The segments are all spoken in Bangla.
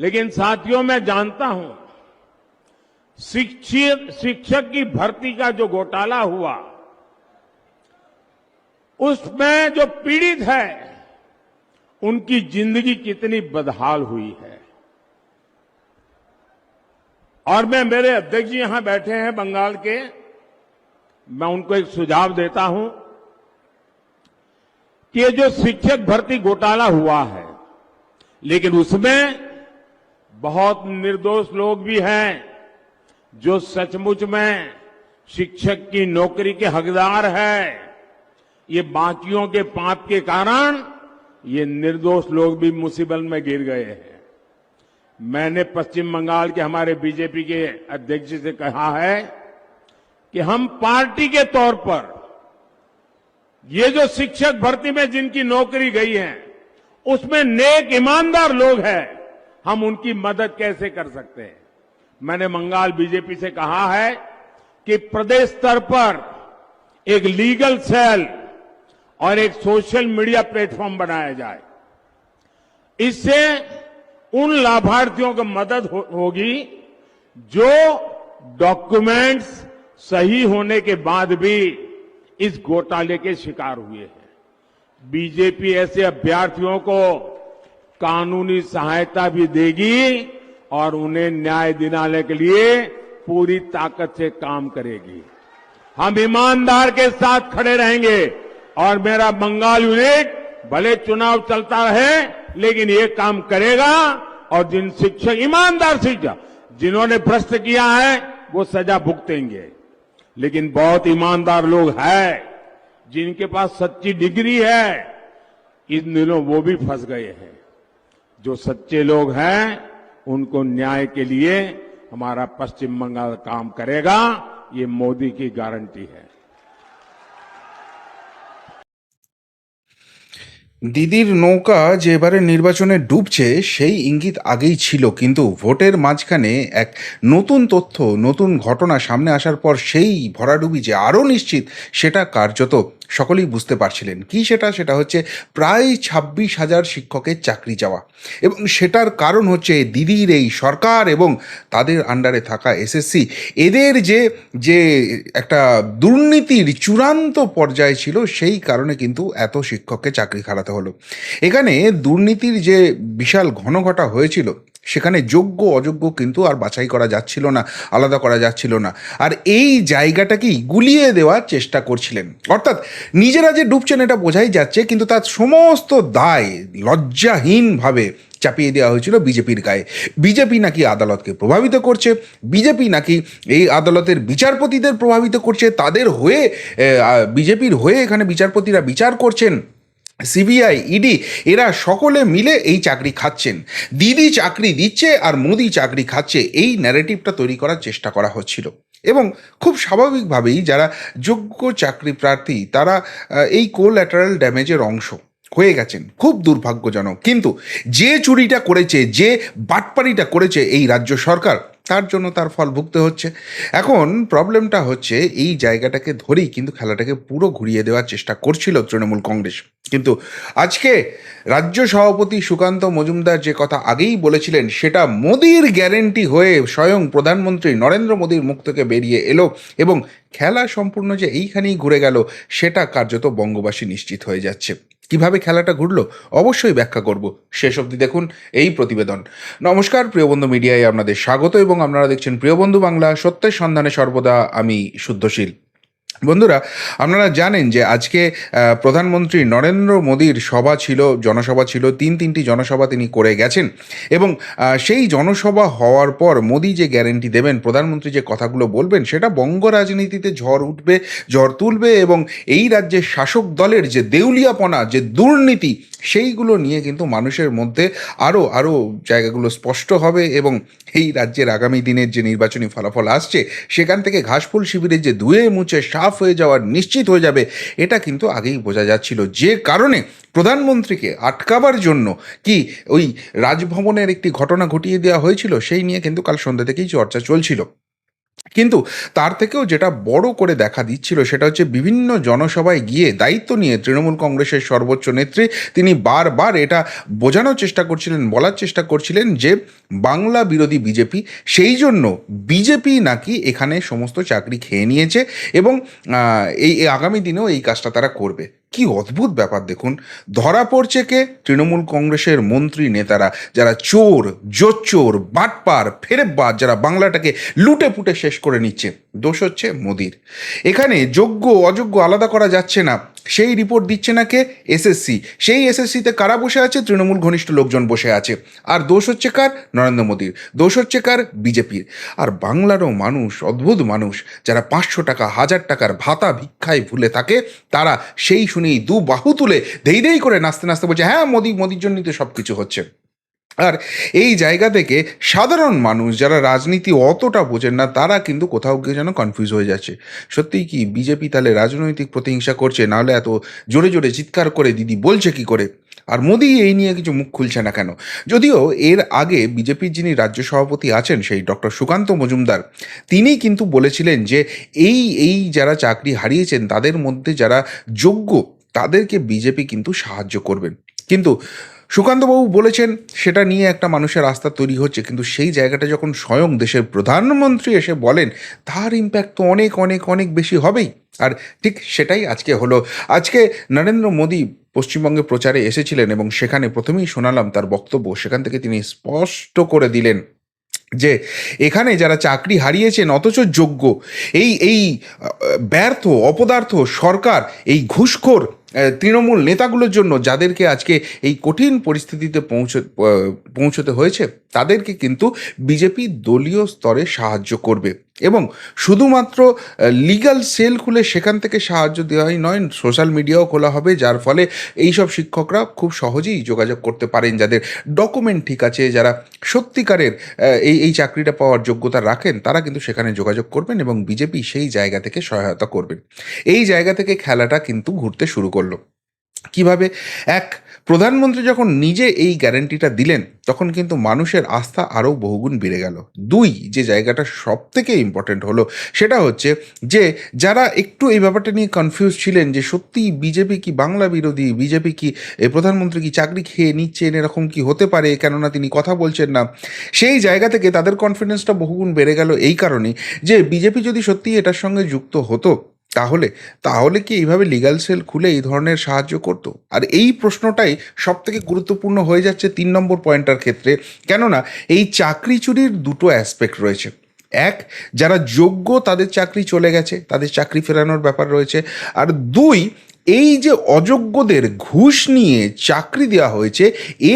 लेकिन साथियों, मैं जानता हूँ शिक्षक शिक्षक की भर्ती का जो घोटाला हुआ, उसमें जो पीड़ित है, उनकी ज़िंदगी कितनी बदहाल हुई है। और मैं, मेरे अध्यक्ष जी यहाँ बैठे हैं बंगाल के, मैं उनको एक सुझाव देता हूँ कि ये जो शिक्षक भर्ती घोटाला हुआ है, लेकिन उसमें बहुत निर्दोष लोग भी हैं, जो सचमुच में शिक्षक की नौकरी के हकदार है। ये बाकियों के पाप के कारण ये निर्दोष लोग भी मुसीबत में गिर गए हैं। मैंने पश्चिम बंगाल के हमारे बीजेपी के अध्यक्ष से कहा है कि हम पार्टी के तौर पर ये जो शिक्षक भर्ती में जिनकी नौकरी गई है, उसमें नेक ईमानदार लोग हैं। हम उनकी मदद कैसे कर सकते हैं? मैंने बंगाल बीजेपी से कहा है कि प्रदेश स्तर पर एक लीगल सेल और एक सोशल मीडिया प्लेटफॉर्म बनाया जाए। इससे उन लाभार्थियों को मदद हो, होगी जो डॉक्यूमेंट्स सही होने के बाद भी इस घोटाले के शिकार हुए हैं। बीजेपी ऐसे अभ्यर्थियों को कानूनी सहायता भी देगी और उन्हें न्याय दिलाने के लिए पूरी ताकत से काम करेगी। हम ईमानदार के साथ खड़े रहेंगे और मेरा बंगाल यूनिट भले चुनाव चलता रहे, लेकिन ये काम करेगा और जिन शिक्षक, ईमानदार शिक्षक जिन्होंने भ्रष्ट किया है, वो सजा भुगतेंगे। लेकिन बहुत ईमानदार लोग हैं, जिनके पास सच्ची डिग्री है, इन दिनों वो भी फंस गए हैं। जो सच्चे लोग हैं उनको न्याय के लिए हमारा पश्चिम बंगाल काम करेगा ये मोदी की गारंटी है দিদির নৌকা যে এবারে নির্বাচনে ডুবছে সেই ইঙ্গিত আগেই ছিল কিন্তু ভোটের মাঝখানে এক নতুন তথ্য নতুন ঘটনা সামনে আসার পর সেই ভরাডুবি যে আরও নিশ্চিত সেটা কার্যত সকলেই বুঝতে পারছিলেন কি সেটা? সেটা হচ্ছে প্রায় ছাব্বিশ হাজার শিক্ষকের চাকরি যাওয়া এবং সেটার কারণ হচ্ছে দিদির এই সরকার এবং তাদের আন্ডারে থাকা এসএসসি এদের যে যে একটা দুর্নীতির চূড়ান্ত পর্যায়ে ছিল সেই কারণে কিন্তু এত শিক্ষককে চাকরি হারাতে হলো। এখানে দুর্নীতির যে বিশাল ঘনঘটা হয়েছিল সেখানে যোগ্য, অযোগ্য কিন্তু আর বাছাই করা যাচ্ছিল না, আলাদা করা যাচ্ছিল না। আর এই জায়গাটাকেই গুলিয়ে দেওয়ার চেষ্টা করছিলেন। অর্থাৎ নিজেরা যে ডুবছেন এটা বোঝাই যাচ্ছে, কিন্তু তার সমস্ত দায় লজ্জাহীনভাবে চাপিয়ে দেওয়া হয়েছিল বিজেপির গায়ে। বিজেপি নাকি আদালতকে প্রভাবিত করছে, বিজেপি নাকি এই আদালতের বিচারপতিদের প্রভাবিত করছে, তাদের হয়ে বিজেপির হয়ে এখানে বিচারপতিরা বিচার করছেন। সিবিআই, ইডি এরা সকলে মিলে এই চাকরি খাচ্ছেন। দিদি চাকরি দিচ্ছে আর মোদি চাকরি খাচ্ছে, এই ন্যারেটিভটা তৈরি করার চেষ্টা করা হচ্ছিল। এবং খুব স্বাভাবিকভাবেই যারা যোগ্য চাকরি প্রার্থী, তারা এই কোল্যাটারাল ড্যামেজের অংশ হয়ে গেছেন। খুব দুর্ভাগ্যজনক। কিন্তু যে চুরিটা করেছে, যে বাটপাড়িটা করেছে এই রাজ্য সরকার তার জন্য তার ফল ভুগতে হচ্ছে। এখন প্রবলেমটা হচ্ছে, এই জায়গাটাকে ধরেই কিন্তু খেলাটাকে পুরো ঘুরিয়ে দেওয়ার চেষ্টা করছিল তৃণমূল কংগ্রেস। কিন্তু আজকে রাজ্য সভাপতি সুকান্ত মজুমদার যে কথা আগেই বলেছিলেন, সেটা মোদির গ্যারেন্টি হয়ে স্বয়ং প্রধানমন্ত্রী নরেন্দ্র মোদীর মুখ থেকে বেরিয়ে এলো এবং খেলা সম্পূর্ণ যে এইখানেই ঘুরে গেল, সেটা কার্যত বঙ্গবাসী নিশ্চিত হয়ে যাচ্ছে। কীভাবে খেলাটা ঘুরলো অবশ্যই ব্যাখ্যা করব। শেষ অবধি দেখুন এই প্রতিবেদন। নমস্কার প্রিয়বন্ধু মিডিয়ায় আপনাদের স্বাগত এবং আপনারা দেখছেন প্রিয়বন্ধু বাংলা সত্যের সন্ধানে সর্বদা আমি শুদ্ধশীল। বন্ধুরা, আপনারা জানেন যে আজকে প্রধানমন্ত্রী নরেন্দ্র মোদীর সভা ছিল, জনসভা ছিল, তিন তিনটি জনসভা তিনি করে গেছেন এবং সেই জনসভা হওয়ার পর মোদী যে গ্যারেন্টি দেবেন, প্রধানমন্ত্রী যে কথাগুলো বলবেন, সেটা বঙ্গ রাজনীতিতে ঝড় উঠবে, ঝড় তুলবে এবং এই রাজ্যের শাসক দলের যে দেউলিয়াপনা, যে দুর্নীতি সেইগুলো নিয়ে কিন্তু মানুষের মধ্যে আরও আরও জায়গাগুলো স্পষ্ট হবে এবং এই রাজ্যের আগামী দিনের যে নির্বাচনী ফলাফল আসছে, সেখান থেকে ঘাসফুল শিবিরের যে ধুয়ে মুছে সাফ হয়ে যাওয়ার নিশ্চিত হয়ে যাবে, এটা কিন্তু আগেই বোঝা যাচ্ছিল। যে কারণে প্রধানমন্ত্রীকে আটকাবার জন্য কি ওই রাজভবনের একটি ঘটনা ঘটিয়ে দেওয়া হয়েছিল, সেই নিয়ে কিন্তু কাল সন্ধ্যা থেকেই চর্চা চলছিল। কিন্তু তার থেকেও যেটা বড় করে দেখা দিচ্ছিল সেটা হচ্ছে বিভিন্ন জনসভায় গিয়ে দায়িত্ব নিয়ে তৃণমূল কংগ্রেসের সর্বোচ্চ নেত্রী তিনি বারবার এটা বোঝানোর চেষ্টা করছিলেন, বলার চেষ্টা করছিলেন যে বাংলা বিরোধী বিজেপি সেই জন্য বিজেপি নাকি এখানে সমস্ত চাকরি খেয়ে নিয়েছে এবং এই আগামী দিনেও এই কাজটা তারা করবে। কি অদ্ভুত ব্যাপার দেখুন। ধরা পড়ছে কে? তৃণমূল কংগ্রেসের মন্ত্রী নেতারা, যারা চোর, জোচ্চোর, বাটপার বাদ যারা বাংলাটাকে লুটে পুটে শেষ করে নিচ্ছে। দোষ হচ্ছে মোদির। এখানে যোগ্য অযোগ্য আলাদা করা যাচ্ছে না। সেই রিপোর্ট দিচ্ছে না কে এসএসসি সেই এসএসসিতে কারা বসে আছে? তৃণমূল ঘনিষ্ঠ লোকজন বসে আছে। আর দোষ হচ্ছে কার? নরেন্দ্র মোদীর। দোষ হচ্ছে কার? বিজেপির। আর বাংলারও মানুষ, অদ্ভুত মানুষ, যারা পাঁচশো টাকা, হাজার টাকার ভাতা ভিক্ষায় ভুলে থাকে, তারা সেই শুনেই দু বাহু তুলে ধেই ধেই করে নাচতে নাচতে বলছে হ্যাঁ মোদি, মোদির জন্যই তো সব কিছু হচ্ছে। আর এই জায়গা থেকে সাধারণ মানুষ যারা রাজনীতি অতটা বোঝেন না, তারা কিন্তু কোথাও গিয়ে যেন কনফিউজ হয়ে যাচ্ছে। সত্যিই কি বিজেপি তাহলে রাজনৈতিক প্রতিহিংসা করছে? নাহলে এত জোরে জোরে চিৎকার করে দিদি, বলছে কি করে? আর মোদি এই নিয়ে কিছু মুখ খুলছে না কেন? যদিও এর আগে বিজেপির যিনি রাজ্য সভাপতি আছেন, সেই ডক্টর সুকান্ত মজুমদার, তিনি কিন্তু বলেছিলেন যে এই এই যারা চাকরি হারিয়েছেন, তাদের মধ্যে যারা যোগ্য, তাদেরকে বিজেপি কিন্তু সাহায্য করবেন কিন্তু সুকান্তবাবু বলেছেন, সেটা নিয়ে একটা মানুষের রাস্তা তৈরি হচ্ছে, কিন্তু সেই জায়গাটা যখন স্বয়ং দেশের প্রধানমন্ত্রী এসে বলেন, তার ইম্প্যাক্ট তো অনেক অনেক অনেক বেশি হবেই। আর ঠিক সেটাই আজকে হলো। আজকে নরেন্দ্র মোদী পশ্চিমবঙ্গে প্রচারে এসেছিলেন এবং সেখানে প্রথমেই শোনালাম তার বক্তব্য। সেখান থেকে তিনি স্পষ্ট করে দিলেন যে, এখানে যারা চাকরি হারিয়েছেন, অথচ যোগ্য, এই এই ব্যর্থ, অপদার্থ সরকার, এই ঘুষখোর তৃণমূল নেতাগুলোর জন্য যাদেরকে আজকে এই কঠিন পরিস্থিতিতে পৌঁছ পৌঁছতে হয়েছে, তাদেরকে কিন্তু বিজেপি দলীয় স্তরে সাহায্য করবে। এবং শুধুমাত্র লিগাল সেল খুলে সেখান থেকে সাহায্য দেওয়াই নয় সোশ্যাল মিডিয়াও খোলা হবে, যার ফলে এইসব শিক্ষকরা খুব সহজেই যোগাযোগ করতে পারেন, যাদের ডকুমেন্ট ঠিক আছে, যারা সত্যিকারের এই এই চাকরিটা পাওয়ার যোগ্যতা রাখেন, তারা কিন্তু সেখানে যোগাযোগ করবেন এবং বিজেপি সেই জায়গা থেকে সহায়তা করবেন। এই জায়গা থেকে খেলাটা কিন্তু ঘুরতে শুরু করল। কীভাবে? এক প্রধানমন্ত্রী যখন নিজে এই গ্যারান্টিটা দিলেন, তখন কিন্তু মানুষের আস্থা আরও বহুগুণ বেড়ে গেল। দুই, যে জায়গাটা সব থেকে ইম্পর্টেন্ট হলো, সেটা হচ্ছে যে, যারা একটু এই ব্যাপারটা নিয়ে কনফিউজ ছিলেন যে, সত্যি বিজেপি কি বাংলা বিরোধী, বিজেপি কি প্রধানমন্ত্রী কি চাকরি খেয়ে নিচ্ছেন, এরকম কি হতে পারে, কেননা তিনি কথা বলছেন না, সেই জায়গা থেকে তাদের কনফিডেন্সটা বহুগুণ বেড়ে গেল। এই কারণে যে, বিজেপি যদি সত্যি এটার সঙ্গে যুক্ত হতো তাহলে তাহলে কি এইভাবে লিগ্যাল সেল খুলে এই ধরনের সাহায্য করত? আর এই প্রশ্নটাই সব থেকে গুরুত্বপূর্ণ হয়ে যাচ্ছে তিন নম্বর পয়েন্টটার ক্ষেত্রে। কেননা, এই চাকরি চুরির দুটো অ্যাসপেক্ট রয়েছে। এক, যারা যোগ্য তাদের চাকরি চলে গেছে, তাদের চাকরি ফেরানোর ব্যাপার রয়েছে। আর দুই, এই যে অযোগ্যদের ঘুষ নিয়ে চাকরি দেওয়া হয়েছে,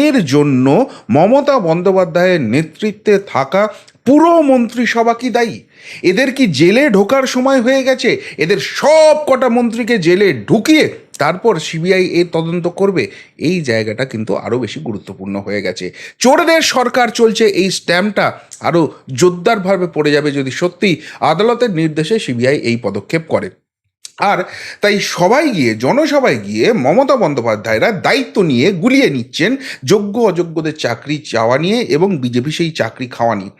এর জন্য মমতা বন্দ্যোপাধ্যায়ের নেতৃত্বে থাকা পুরো মন্ত্রিসভা কি দায়ী? এদের কি জেলে ঢোকার সময় হয়ে গেছে? এদের সব কটা মন্ত্রীকে জেলে ঢুকিয়ে তারপর সিবিআই এ তদন্ত করবে। এই জায়গাটা কিন্তু আরও বেশি গুরুত্বপূর্ণ হয়ে গেছে। চোরদের সরকার চলছে, এই স্ট্যাম্পটা আরও জোরদারভাবে পড়ে যাবে যদি সত্যি আদালতের নির্দেশে সিবিআই এই পদক্ষেপ করে। আর তাই সবাই গিয়ে, জনসভায় গিয়ে মমতা বন্দ্যোপাধ্যায়রা দায়িত্ব নিয়ে গুলিয়ে নিচ্ছেন যোগ্য অযোগ্যদের চাকরি চাওয়া নিয়ে এবং বিজেপি সেই চাকরি খাওয়া নিয়ে।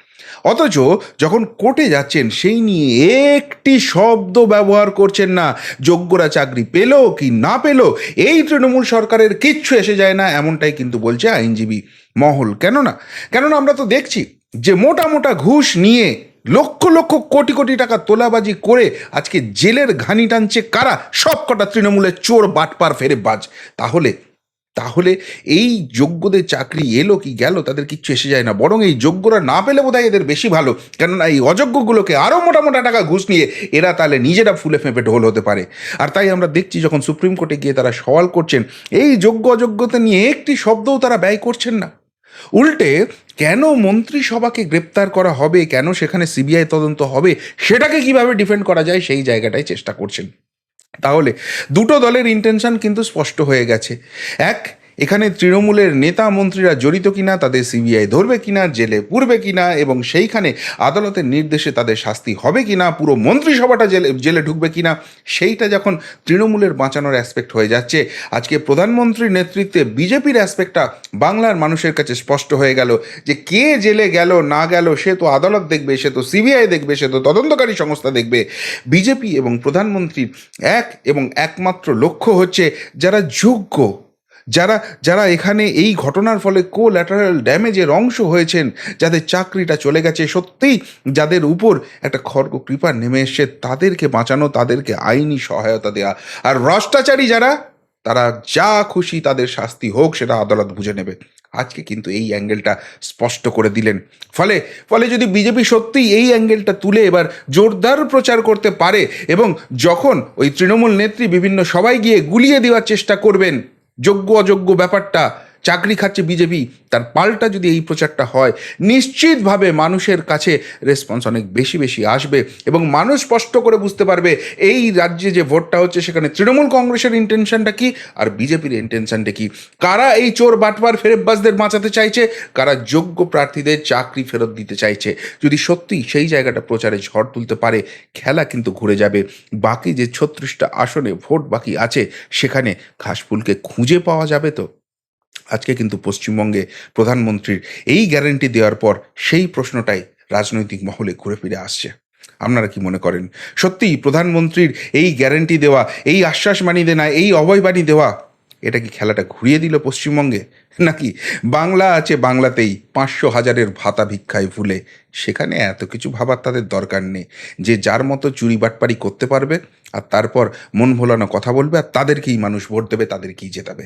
অথচ যখন কোর্টে যাচ্ছেন, সেই নিয়ে একটি শব্দ ব্যবহার করছেন না। যোগ্যরা চাকরি পেল কি না পেল, এই তৃণমূল সরকারের কিচ্ছু এসে যায় না এমনটাই কিন্তু বলছে আইনজীবী মহল। কেননা কেননা আমরা তো দেখছি যে মোটা মোটা ঘুষ নিয়ে লক্ষ লক্ষ কোটি কোটি টাকা তোলাবাজি করে আজকে জেলের ঘানি টানছে কারা? সব কটা তৃণমূলের চোর, বাটপার ফেরে বাজ তাহলে তাহলে এই যোগ্যদের চাকরি এলো কি গেল? তাদের কিচ্ছু এসে যায় না। বরং এই যোগ্যরা না পেলে বোধহয় এদের বেশি ভালো। কেননা এই অযোগ্যগুলোকে আরও মোটা মোটা টাকা ঘুষ নিয়ে এরা তাহলে নিজেরা ফুলে ফেঁপে ঢোল হতে পারে। আর তাই আমরা দেখছি যখন সুপ্রিম কোর্টে গিয়ে তারা সওয়াল করছেন, এই যোগ্য অযোগ্যতা নিয়ে একটি শব্দও তারা ব্যয় করছেন না। উল্টে, কেন মন্ত্রিসভাকে গ্রেপ্তার করা হবে, কেন সেখানে সিবিআই তদন্ত হবে, সেটাকে কীভাবে ডিফেন্ড করা যায় সেই জায়গাটাই চেষ্টা করছেন। তাহলে দুটো দলের ইন্টেনশন কিন্তু স্পষ্ট হয়ে গেছে। এক এখানে তৃণমূলের নেতা মন্ত্রীরা জড়িত কিনা, তাদের সিবিআই ধরবে কিনা, জেলে পুরবে কিনা, এবং সেইখানে আদালতের নির্দেশে তাদের শাস্তি হবে কিনা, পুরো মন্ত্রিসভাটা জেলে জেলে ঢুকবে কিনা, সেইটা যখন তৃণমূলের বাঁচানোর অ্যাসপেক্ট হয়ে যাচ্ছে। আজকে প্রধানমন্ত্রীর নেতৃত্বে বিজেপির অ্যাসপেক্টটা বাংলার মানুষের কাছে স্পষ্ট হয়ে গেল যে কে জেলে গেল, না গেল, সে তো আদালত দেখবে, সে তো সিবিআই দেখবে, সে তো তদন্তকারী সংস্থা দেখবে। বিজেপি এবং প্রধানমন্ত্রীর এক এবং একমাত্র লক্ষ্য হচ্ছে যারা যোগ্য যারা যারা এখানে এই ঘটনার ফলে কোল্যাটারাল ড্যামেজের অংশ হয়েছেন, যাদের চাকরিটা চলে গেছে, সত্যিই যাদের উপর একটা খর্গ কৃপা নেমে এসছে, তাদেরকে বাঁচানো, তাদেরকে আইনি সহায়তা দেওয়া আর ভ্রষ্টাচারী যারা, তারা যা খুশি তাদের শাস্তি হোক, সেটা আদালত বুঝে নেবে। আজকে কিন্তু এই অ্যাঙ্গেলটা স্পষ্ট করে দিলেন। ফলে ফলে যদি বিজেপি সত্যিই এই অ্যাঙ্গেলটা তুলে এবার জোরদার প্রচার করতে পারে এবং যখন ওই তৃণমূল নেত্রী বিভিন্ন সবাই গিয়ে গুলিয়ে দেওয়ার চেষ্টা করবেন যোগ্য অযোগ্য ব্যাপারটা চাকরি খাচ্ছে বিজেপি তার পাল্টা যদি এই প্রচারটা হয়, নিশ্চিতভাবে মানুষের কাছে রেসপন্স অনেক বেশি বেশি আসবে এবং মানুষ স্পষ্ট করে বুঝতে পারবে এই রাজ্যে যে ভোটটা হচ্ছে, সেখানে তৃণমূল কংগ্রেসের ইন্টেনশনটা কি আর বিজেপির ইন্টেনশনটা কি? কারা এই চোর বাটবার ফেরেববাজদের বাঁচাতে চাইছে? কারা যোগ্য প্রার্থীদের চাকরি ফেরত দিতে চাইছে? যদি সত্যি সেই জায়গাটা প্রচারে ঝড় তুলতে পারে, খেলা কিন্তু ঘুরে যাবে। বাকি যে ছত্রিশটা আসনে ভোট বাকি আছে, সেখানে ঘাসফুলকে খুঁজে পাওয়া যাবে তো। আজকে কিন্তু পশ্চিমবঙ্গে প্রধানমন্ত্রীর এই গ্যারেন্টি দেওয়ার পর সেই প্রশ্নটাই রাজনৈতিক মহলে ঘুরে ফিরে আসছে। আপনারা কি মনে করেন? সত্যিই প্রধানমন্ত্রীর এই গ্যারেন্টি দেওয়া, এই আশ্বাস বাণী দেনা, এই অভয়বাণী দেওয়া, এটা কি খেলাটা ঘুরিয়ে দিল পশ্চিমবঙ্গে? নাকি বাংলা আছে বাংলাতেই পাঁচশো হাজারের ভাতা ভিক্ষায় ভুলে সেখানে এত কিছু ভাবার তাদের দরকার নেই। যে যার মতো চুরি বাটপারি করতে পারবে আর তারপর মন ভোলানো কথা বলবে আর তাদেরকেই মানুষ ভোট দেবে, তাদেরকেই জেতাবে।